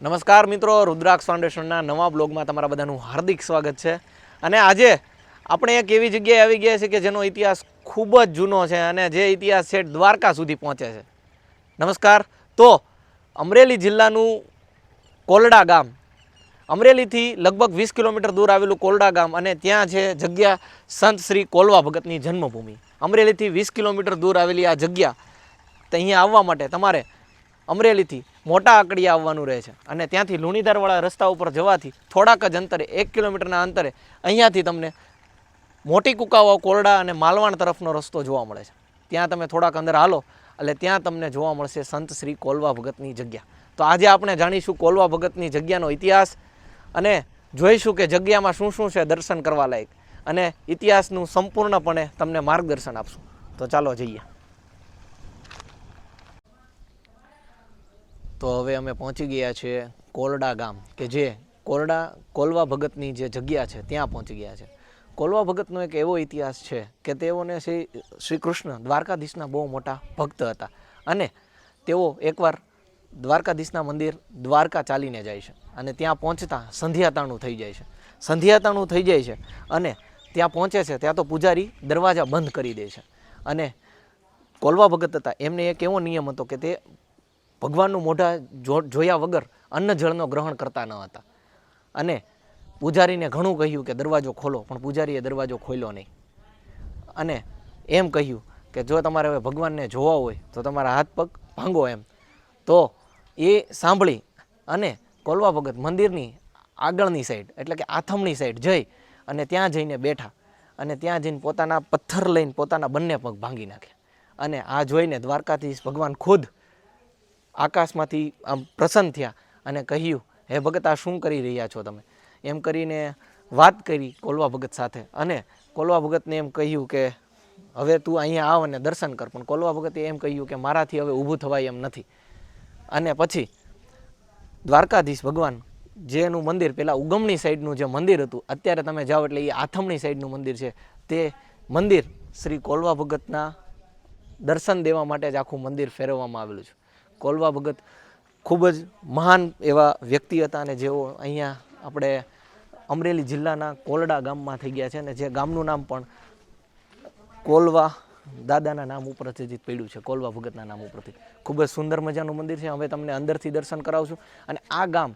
નમસ્કાર મિત્રો, રુદ્રાક્ષ ફાઉન્ડેશનના નવા બ્લોગમાં તમારા બધાનું હાર્દિક સ્વાગત છે. અને આજે આપણે એક એવી જગ્યાએ આવી ગયા છે કે જેનો ઇતિહાસ ખૂબ જ જૂનો છે અને જે ઇતિહાસ છે દ્વારકા સુધી પહોંચે છે. નમસ્કાર. તો અમરેલી જિલ્લાનું કોલડા ગામ, અમરેલીથી લગભગ વીસ કિલોમીટર દૂર આવેલું કોલડા ગામ અને ત્યાં છે જગ્યા સંત શ્રી કોલવા ભગતની જન્મભૂમિ. અમરેલીથી વીસ કિલોમીટર દૂર આવેલી આ જગ્યા અહીંયા આવવા માટે તમારે અમરેલીથી મોટા આકડીયા આવવાનું રહે છે. અને ત્યાંથી લુણીધારવાળા રસ્તા ઉપર જવાથી થોડાક જ અંતરે, એક કિલોમીટરના અંતરે અહીંયાથી તમને મોટી કુકાવાવ, કોરડા અને માલવાણ તરફનો રસ્તો જોવા મળે છે. ત્યાં તમે થોડાક અંદર હાલો, એટલે ત્યાં તમને જોવા મળશે સંત શ્રી કોલવા ભગતની જગ્યા. તો આજે આપણે જાણીશું કોલવા ભગતની જગ્યાનો ઇતિહાસ અને જોઈશું કે જગ્યામાં શું શું છે દર્શન કરવા લાયક. અને ઇતિહાસનું સંપૂર્ણપણે તમને માર્ગદર્શન આપશું. તો ચાલો જઈએ. તો હવે અમે પહોંચી ગયા છીએ કોરડા ગામ, કે જે કોરડા કોલવા ભગતની જે જગ્યા છે, ત્યાં પહોંચી ગયા છે. કોલવા ભગતનો એક એવો ઇતિહાસ છે કે તેઓને શ્રી શ્રી કૃષ્ણ દ્વારકાધીશના બહુ મોટા ભક્ત હતા અને તેઓ એકવાર દ્વારકાધીશના મંદિર દ્વારકા ચાલીને જાય છે અને ત્યાં પહોંચતા સંધ્યાતાણું થઈ જાય છે. સંધ્યાતાણું થઈ જાય છે અને ત્યાં પહોંચે છે, ત્યાં તો પૂજારી દરવાજા બંધ કરી દે છે. અને કોલવા ભગત હતા, એમને એક એવો નિયમ હતો કે તે ભગવાનનું મોઢા જોયા વગર અન્ન જળનો ગ્રહણ કરતા ન હતા. અને પૂજારીને ઘણું કહ્યું કે દરવાજો ખોલો, પણ પૂજારીએ દરવાજો ખોલ્યો નહીં. અને એમ કહ્યું કે જો તમારે હવે ભગવાનને જોવા હોય, તો તમારા હાથ પગ ભાંગો એમ. તો એ સાંભળી અને કોલવા ભગત મંદિરની આગળની સાઈડ, એટલે કે આથમણી સાઈડ જઈ અને ત્યાં જઈને બેઠા અને ત્યાં જઈને પોતાના પથ્થર લઈને પોતાના બંને પગ ભાંગી નાખ્યા. અને આ જોઈને દ્વારકાધીશ ભગવાન ખુદ આકાશમાંથી આમ પ્રસન્ન થયા અને કહ્યું, હે ભગત, આ શું કરી રહ્યા છો તમે? એમ કરીને વાત કરી કોલવા ભગત સાથે અને કોલવા ભગતને એમ કહ્યું કે, હવે તું અહીંયા આવ અને દર્શન કર. પણ કોલવા ભગતે એમ કહ્યું કે, મારાથી હવે ઊભું થવાય એમ નથી. અને પછી દ્વારકાધીશ ભગવાન જેનું મંદિર પેલા ઉગમણી સાઈડનું જે મંદિર હતું, અત્યારે તમે જાઓ એટલે એ આથમણી સાઈડનું મંદિર છે, તે મંદિર શ્રી કોલવા ભગતના દર્શન દેવા માટે જ આખું મંદિર ફેરવવામાં આવેલું છે. કોલવા ભગત ખૂબ જ મહાન એવા વ્યક્તિ હતા અને જેઓ અહીંયા આપણે અમરેલી જિલ્લાના કોલડા ગામમાં થઈ ગયા છે અને જે ગામનું નામ પણ કોલવા દાદાના નામ ઉપરથી જ પડ્યું છે, કોલવા ભગતના નામ ઉપરથી. ખૂબ જ સુંદર મજાનું મંદિર છે, હવે તમને અંદરથી દર્શન કરાવશું. અને આ ગામ,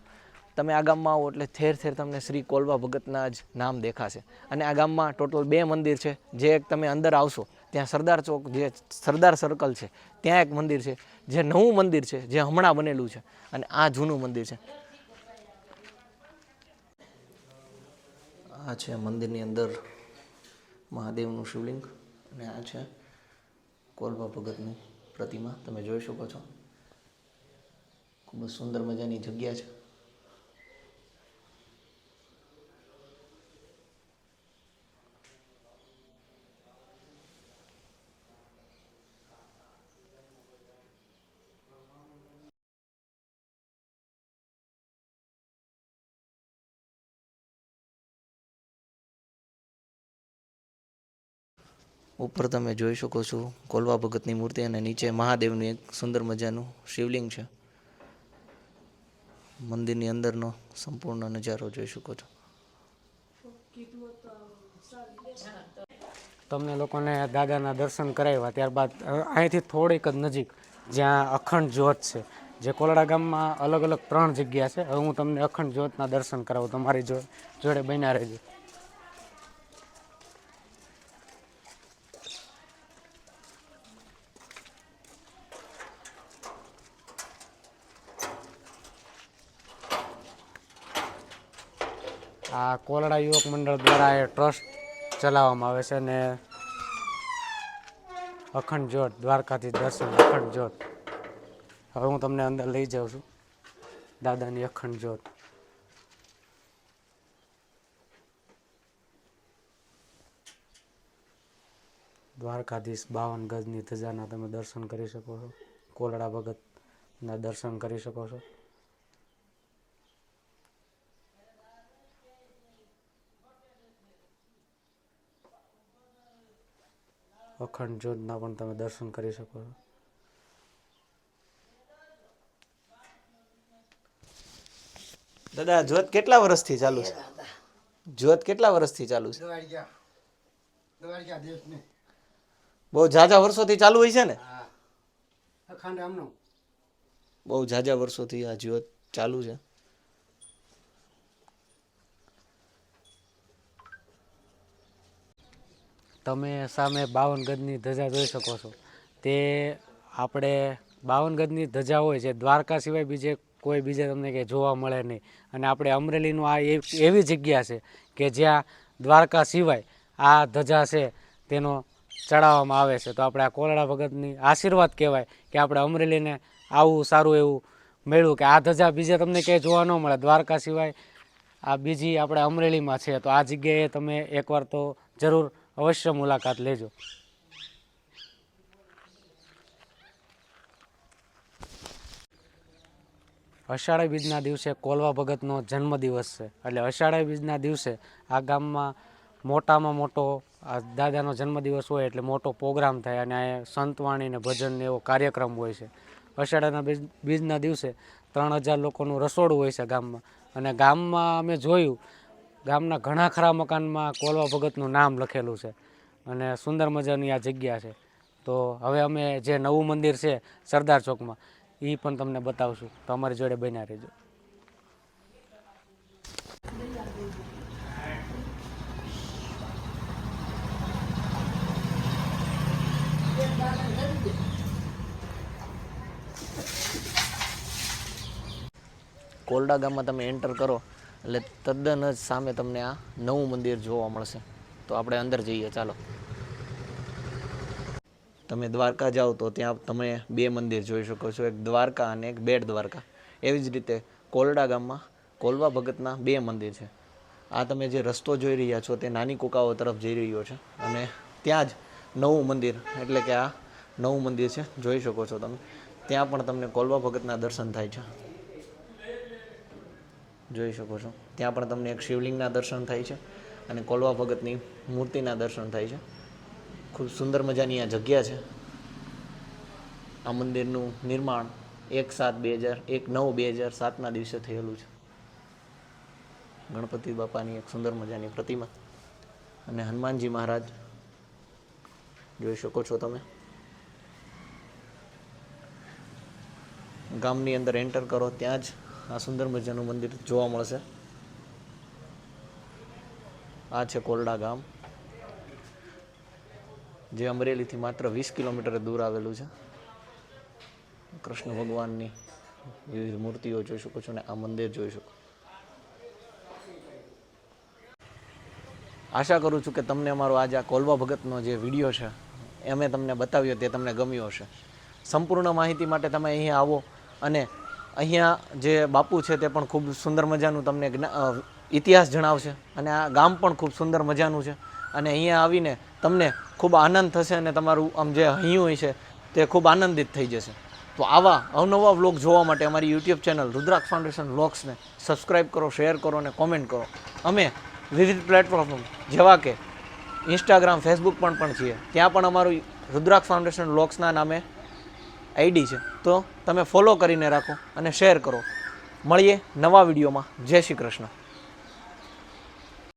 તમે આ ગામમાં આવો એટલે ઠેર ઠેર તમને શ્રી કોલવા ભગતના જ નામ દેખાશે. અને આ ગામમાં ટોટલ બે મંદિર છે, જે એક તમે અંદર આવશો ત્યાં સરદાર ચોક જે સરદાર સર્કલ છે, ત્યાં એક મંદિર છે, જે નવું મંદિર છે, જે હમણાં બનેલું છે અને આ જૂનું મંદિર છે. આ છે મંદિરની અંદર મહાદેવનું શિવલિંગ અને આ છે કોલવા ભગતની પ્રતિમા. તમે જોઈ શકો છો. ખૂબ જ સુંદર મજાની જગ્યા છે. ઉપર તમે જોઈ શકો છો, કોલવા ભગતની મૂર્તિ અને નીચે મહાદેવનું એક સુંદર મજાનું શિવલિંગ છે. મંદિરની અંદરનો સંપૂર્ણ નજારો જોઈ શકો છો. તમને લોકોને દાદાના દર્શન કરાવ્યા, ત્યારબાદ અહીંથી થોડીક જ નજીક જ્યાં અખંડ જ્યોત છે, જે કોલડા ગામમાં અલગ અલગ ત્રણ જગ્યા છે. હવે હું તમને અખંડ જ્યોતના દર્શન કરાવું, તમારી જોડે બન્યા રહેજો. આ કોલડા યુવક મંડળ દ્વારા એ ટ્રસ્ટ ચલાવવામાં આવે છે અને અખંડ જ્યોત, દ્વારકાથી દર્શન, અખંડ જ્યોત. હવે હું તમને અંદર લઈ જાઉં છું. દાદાની અખંડ જ્યોત. દ્વારકાધીશ બાવન ગજની ધજાના તમે દર્શન કરી શકો છો. કોલડા ભગતના દર્શન કરી શકો છો. અખંડ જ્યોતના પણ તમે દર્શન કરી શકો છો. દાદા જ્યોત કેટલા વર્ષથી ચાલુ છે? જ્યોત કેટલા વર્ષથી ચાલુ છે? બહુ ઝાઝા વર્ષોથી ચાલુ હોય છે ને? બહુ ઝાઝા વર્ષોથી આ જ્યોત ચાલુ છે. તમે સામે બાવન ગજની ધજા જોઈ શકો છો. તે આપણે બાવન ગજની ધજા હોય છે, દ્વારકા સિવાય બીજે કોઈ બીજે તમને કે જોવા મળે નહીં. અને આપણે અમરેલીનું આ એવી જગ્યા છે કે જ્યાં દ્વારકા સિવાય આ ધજા છે તેનો ચડાવવામાં આવે છે. તો આપણે આ કોલડા ભગતની આશીર્વાદ કહેવાય કે આપણે અમરેલીને આવું સારું એવું મળ્યું કે આ ધજા બીજે તમને ક્યાંય જોવા ન મળે. દ્વારકા સિવાય આ બીજી આપણે અમરેલીમાં છે. તો આ જગ્યાએ તમે એકવાર તો જરૂર અવશ્ય મુલાકાત લેજો. અષાઢી બીજના દિવસે કોલવા ભગતનો જન્મદિવસ છે. એટલે અષાઢી બીજના દિવસે આ ગામમાં મોટામાં મોટો આ દાદાનો જન્મદિવસ હોય એટલે મોટો પ્રોગ્રામ થાય અને આ સંતવાણી ને ભજન ને એવો કાર્યક્રમ હોય છે. અષાઢાના બીજ, બીજના દિવસે ત્રણ હજાર લોકોનું રસોડું હોય છે ગામમાં. અને ગામમાં અમે જોયું ગામના ઘણા ખરા મકાનમાં કોલવા ભગતનું નામ લખેલું છે અને સુંદર મજાની આ જગ્યા છે. તો હવે અમે જે નવું મંદિર છે સરદાર ચોકમાં એ પણ તમને બતાવશું. તો અમારી જોડે બન્યા રહેજો. કોલડા ગામમાં તમે એન્ટર કરો. એટલે તદ્દન જ સામે તમને આ નવું મંદિર જોવા મળશે. તો આપણે અંદર જઈએ, ચાલો. તમે દ્વારકા જાઓ તો ત્યાં તમે બે મંદિર જોઈ શકો છો. એક દ્વારકા અને એક બેટ દ્વારકા. એવી જ રીતે કોલડા ગામમાં કોલવા ભગતના બે મંદિર છે. આ તમે જે રસ્તો જોઈ રહ્યા છો તે નાની કુકાઓ તરફ જઈ રહ્યો છે અને ત્યાં જ નવું મંદિર, એટલે કે આ નવું મંદિર છે. જોઈ શકો છો તમે. ત્યાં પણ તમને કોલવા ભગતના દર્શન થાય છે. જોઈ શકો છો. ત્યાં પણ તમને એક શિવલિંગના દર્શન થાય છે અને કોલવા ભગતની મૂર્તિના દર્શન થાય છે. ખૂબ સુંદર મજાની આ જગ્યા છે. આ મંદિરનું નિર્માણ એક સાત બે હજાર, એક નવ બે હજાર સાતના દિવસે થયેલું છે. ગણપતિ બાપાની એક સુંદર મજાની પ્રતિમા. અને હનુમાનજી મહારાજ, જોઈ શકો છો તમે. ગામની અંદર એન્ટર કરો, ત્યાં જ આ સુંદર મજાનું મંદિર જોવા મળશે. આ છે કોરડા ગામ, જે અમરેલીથી માત્ર વીસ કિલોમીટર દૂર આવેલું છે. કૃષ્ણ ભગવાનની વિવિધ મૂર્તિઓ જોઈ શકો છો અને આ મંદિર જોઈ શકો. આશા કરું છું કે તમને અમારો આજે આ કોલવા ભગતનો જે વીડિયો છે, એ મેં તમને બતાવ્યો, તે તમને ગમ્યો હશે. સંપૂર્ણ માહિતી માટે તમે અહીંયા આવો અને અહીંયા જે બાપુ છે તે પણ ખૂબ સુંદર મજાનું તમને ઇતિહાસ જણાવશે અને આ ગામ પણ ખૂબ સુંદર મજાનું છે અને અહીંયા આવીને તમને ખૂબ આનંદ થશે અને તમારું આમ જે હૈયું હોય છે તે ખૂબ આનંદિત થઈ જશે. તો આવા અવનવા વ્લોગ જોવા માટે અમારી યુટ્યુબ ચેનલ રુદ્રાક્ષ ફાઉન્ડેશન વ્લોગ્સને સબસ્ક્રાઈબ કરો, શેર કરો અને કોમેન્ટ કરો. અમે વિવિધ પ્લેટફોર્મ જેવા કે ઇન્સ્ટાગ્રામ, ફેસબુક પણ પણ છીએ. ત્યાં પણ અમારું રુદ્રાક્ષ ફાઉન્ડેશન વ્લોગ્સના નામે આઈડી છે. તો તમે ફોલો કરીને રાખો અને શેર કરો. મળીએ નવા વિડીયોમાં. જય શ્રી કૃષ્ણ.